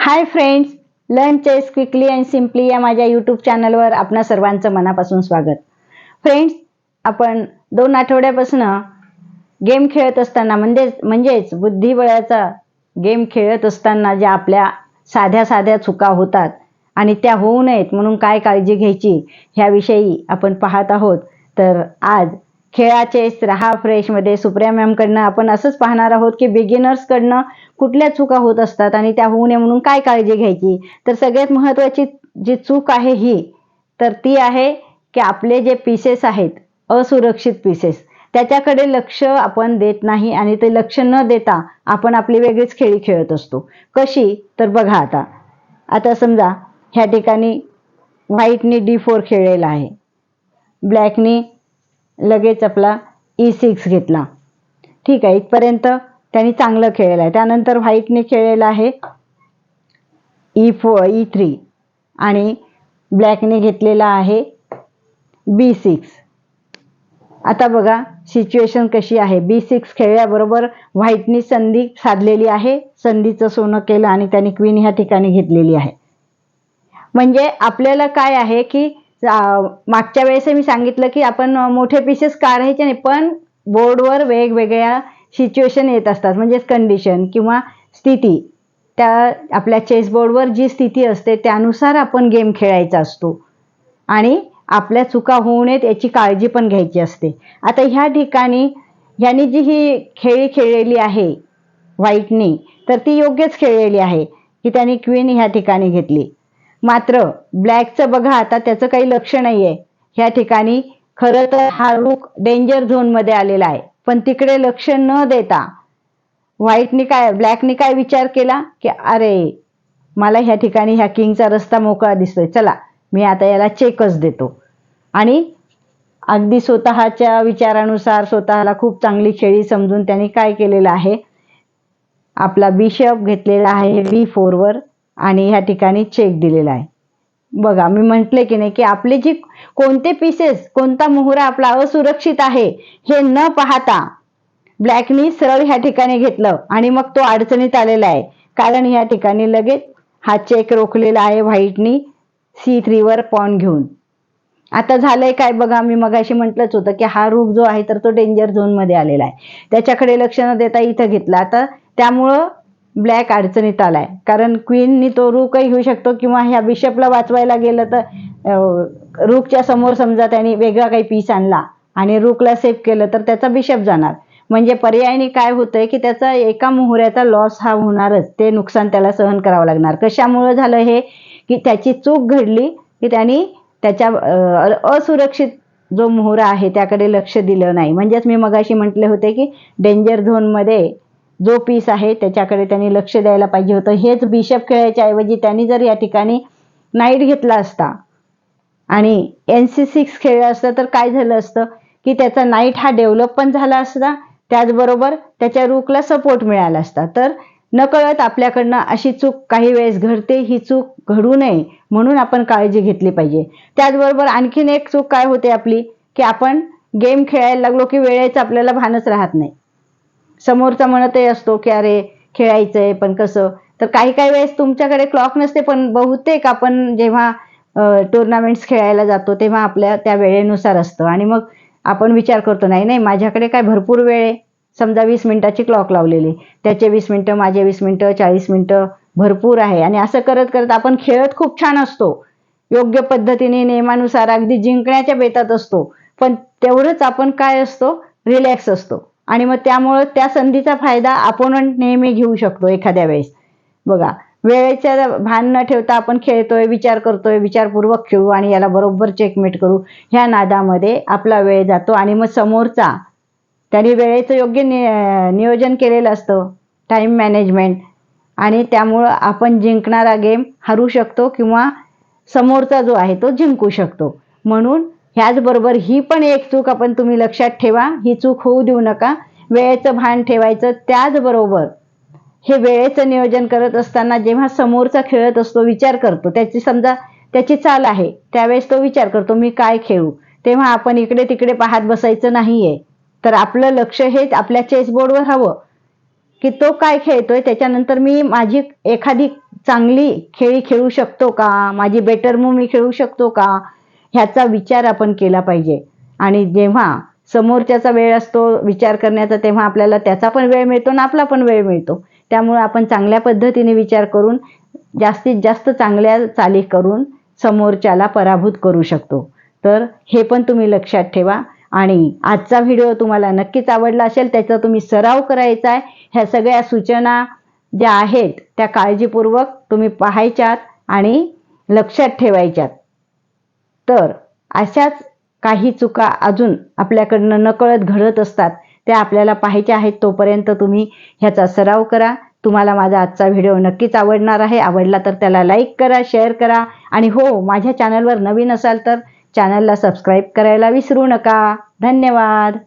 Hi friends learn chess quickly and simply या माझ्या YouTube चॅनलवर आपणा सर्वांचं मनापासून स्वागत. फ्रेंड्स आपण दोन आठवड्यापासून गेम खेळत असताना म्हणजेच म्हणजेच बुद्धिबळाचा गेम खेळत असताना ज्या आपल्या साध्या साध्या चुका होतात आणि त्या होऊ नयेत म्हणून काय काळजी घ्यायची ह्याविषयी आपण पाहत आहोत. तर आज खेळाचे रहा फ्रेशमध्ये सुप्रिया मॅमकडनं आपण असंच पाहणार आहोत की बिगिनर्सकडनं कुठल्या चुका होत असतात आणि त्या होऊ नये म्हणून काय काळजी घ्यायची? तर सगळ्यात महत्त्वाची जी चूक आहे ही तर ती आहे की आपले जे पीसेस आहेत असुरक्षित पीसेस त्याच्याकडे लक्ष आपण देत नाही आणि ते लक्ष न देता आपण आपली वेगळीच खेळी खेळत असतो. कशी? तर बघा आता. आता समजा ह्या ठिकाणी व्हाईटनी डी फोर खेळलेला आहे. ब्लॅकनी लगेच आपला e ई सिक्स घेतला. ठीक आहे इथपर्यंत त्यांनी चांगलं खेळलेलं आहे. त्यानंतर व्हाईटने खेळलेलं आहे ई फो ई थ्री आणि ब्लॅकने घेतलेला आहे बी सिक्स आता बघा सिच्युएशन कशी आहे. बी सिक्स खेळल्याबरोबर व्हाईटनी संधी साधलेली आहे. संधीचं सोनं केलं आणि त्यांनी क्वीन ह्या ठिकाणी घेतलेली आहे. म्हणजे आपल्याला काय आहे की मागच्या वेळेस मी सांगितलं की आपण मोठे पीसेस काढायचे नाही पण बोर्डवर वेगवेगळ्या सिच्युएशन येत असतात. म्हणजेच कंडिशन किंवा स्थिती. त्या आपल्या चेसबोर्डवर जी स्थिती असते त्यानुसार आपण गेम खेळायचा असतो. आणि आपल्या चुका होऊ नयेत याची काळजी पण घ्यायची असते. आता ह्या ठिकाणी ह्यांनी जी ही खेळी खेळलेली आहे व्हाईटनी तर ती योग्यच खेळलेली आहे की त्यांनी क्वीन ह्या ठिकाणी घेतली. मात्र ब्लॅकचं बघा आता त्याचं काही लक्ष नाही आहे ह्या ठिकाणी खरं तर हा रुख डेंजर झोनमध्ये आलेला आहे. पण तिकडे लक्ष न देता व्हाईटनी काय ब्लॅकनी काय विचार केला? की अरे मला ह्या ठिकाणी ह्या किंगचा रस्ता मोकळा दिसतोय. चला मी आता याला चेकच देतो. आणि अगदी स्वतःच्या विचारानुसार स्वतःला खूप चांगली खेळी समजून त्यांनी काय केलेलं आहे? आपला बिशप घेतलेला आहे बी फोरवर आणि ह्या ठिकाणी चेक दिलेला आहे. बघा मी म्हटले की नाही की आपले जी कोणते पीसेस कोणता मोहरा आपला असुरक्षित आहे हे न पाहता ब्लॅकनी सरळ ह्या ठिकाणी घेतलं आणि मग तो अडचणीत आलेला आहे. कारण ह्या ठिकाणी लगेच हा चेक रोखलेला आहे व्हाईटनी सी थ्रीवर पॉन घेऊन. आता झालंय काय बघा मी मगाशी म्हटलंच होतं की हा रूप जो आहे तर तो डेंजर झोनमध्ये आलेला आहे. त्याच्याकडे लक्ष न देता इथं घेतला. आता त्यामुळं ब्लॅक अडचणीत आलाय. कारण क्वीननी तो रूकही घेऊ शकतो किंवा ह्या बिशपला वाचवायला गेलं तर रूकच्या समोर समजा त्याने वेगळा काही पीस आणला आणि रूकला सेफ केलं तर त्याचा बिशप जाणार. म्हणजे पर्यायाने काय होतंय की त्याचा एका मोहऱ्याचा लॉस हा होणारच. ते नुकसान त्याला सहन करावं लागणार. कशामुळं झालं हे? की त्याची चूक घडली की त्यांनी त्याच्या असुरक्षित जो मोहरा आहे त्याकडे लक्ष दिलं नाही. म्हणजेच मी मगाशी म्हटले होते की डेंजर झोनमध्ये जो पीस आहे त्याच्याकडे त्यांनी लक्ष द्यायला पाहिजे होतं. हेच बिशप खेळायच्या ऐवजी त्यांनी जर या ठिकाणी नाईट घेतला असता आणि एन सी सिक्स खेळलं असतं तर काय झालं असतं? की त्याचा नाईट हा डेव्हलप पण झाला असता त्याचबरोबर त्याच्या रूकला सपोर्ट मिळाला असता. तर नकळत आपल्याकडनं अशी चूक काही वेळेस घडते ही चूक घडू नये म्हणून आपण काळजी घेतली पाहिजे. त्याचबरोबर आणखीन एक चूक काय होते आपली? की आपण गेम खेळायला लागलो की वेळेचं आपल्याला भानच राहत नाही. समोरचा म्हणतही असतो की अरे खेळायचंय पण कसं? तर काही काही वेळेस तुमच्याकडे क्लॉक नसते पण बहुतेक आपण जेव्हा टुर्नामेंट्स खेळायला जातो तेव्हा आपल्या त्या वेळेनुसार असतं. आणि मग आपण विचार करतो नाही नाही माझ्याकडे काय भरपूर वेळ आहे. समजा वीस मिनिटाची क्लॉक लावलेली. त्याचे वीस मिनिटं माझे वीस मिनिटं चाळीस मिनिटं भरपूर आहे. आणि असं करत करत आपण खेळत खूप छान असतो. योग्य पद्धतीने नियमानुसार अगदी जिंकण्याच्या बेतात असतो. पण तेवढंच आपण काय असतो? रिलॅक्स असतो. आणि मग त्यामुळं त्या संधीचा फायदा आपण नेहमी घेऊ शकतो एखाद्या वेळेस. बघा वेळेच्या भान न ठेवता आपण खेळतोय विचार करतोय विचारपूर्वक खेळू आणि याला बरोबर चेकमेट करू ह्या नादामध्ये आपला वेळ जातो. आणि मग समोरचा त्यांनी वेळेचं योग्य नि नियोजन केलेलं असतं टाईम मॅनेजमेंट आणि त्यामुळं आपण जिंकणारा गेम हरू शकतो किंवा समोरचा जो आहे तो जिंकू शकतो. म्हणून ह्याचबरोबर ही पण एक चूक आपण तुम्ही लक्षात ठेवा. ही चूक होऊ देऊ नका. वेळेचं भान ठेवायचं. त्याचबरोबर हे वेळेचं नियोजन करत असताना जेव्हा समोरचा खेळत असतो विचार करतो. त्याची समजा त्याची चाल आहे. त्यावेळेस तो विचार करतो मी काय खेळू? तेव्हा आपण इकडे तिकडे पाहत बसायचं नाहीये. तर आपलं लक्ष हेच आपल्या चेसबोर्डवर हवं. की तो काय खेळतोय त्याच्यानंतर मी माझी एखादी चांगली खेळी खेळू शकतो का? माझी बेटर मूव मी खेळू शकतो का? ह्याचा विचार आपण केला पाहिजे. आणि जेव्हा समोरच्याचा वेळ असतो विचार करण्याचा तेव्हा आपल्याला त्याचा पण वेळ मिळतो आणि आपला पण वेळ मिळतो. त्यामुळे आपण चांगल्या पद्धतीने विचार करून जास्तीत जास्त चांगल्या चाली करून समोरच्याला पराभूत करू शकतो. तर हे पण तुम्ही लक्षात ठेवा. आणि आजचा व्हिडिओ तुम्हाला नक्कीच आवडला असेल त्याचा तुम्ही सराव करायचा आहे. ह्या सगळ्या सूचना ज्या आहेत त्या काळजीपूर्वक तुम्ही पाहायच्यात आणि लक्षात ठेवायच्यात. तर अशाच काही चुका अजून आपल्याकडनं नकळत घडत असतात त्या आपल्याला पाहायच्या आहेत. तोपर्यंत तुम्ही ह्याचा सराव करा. तुम्हाला माझा आजचा व्हिडिओ नक्कीच आवडणार आहे. आवडला तर त्याला लाईक करा शेअर करा. आणि हो माझ्या चॅनलवर नवीन असाल तर चॅनलला सबस्क्राईब करायला विसरू नका. धन्यवाद.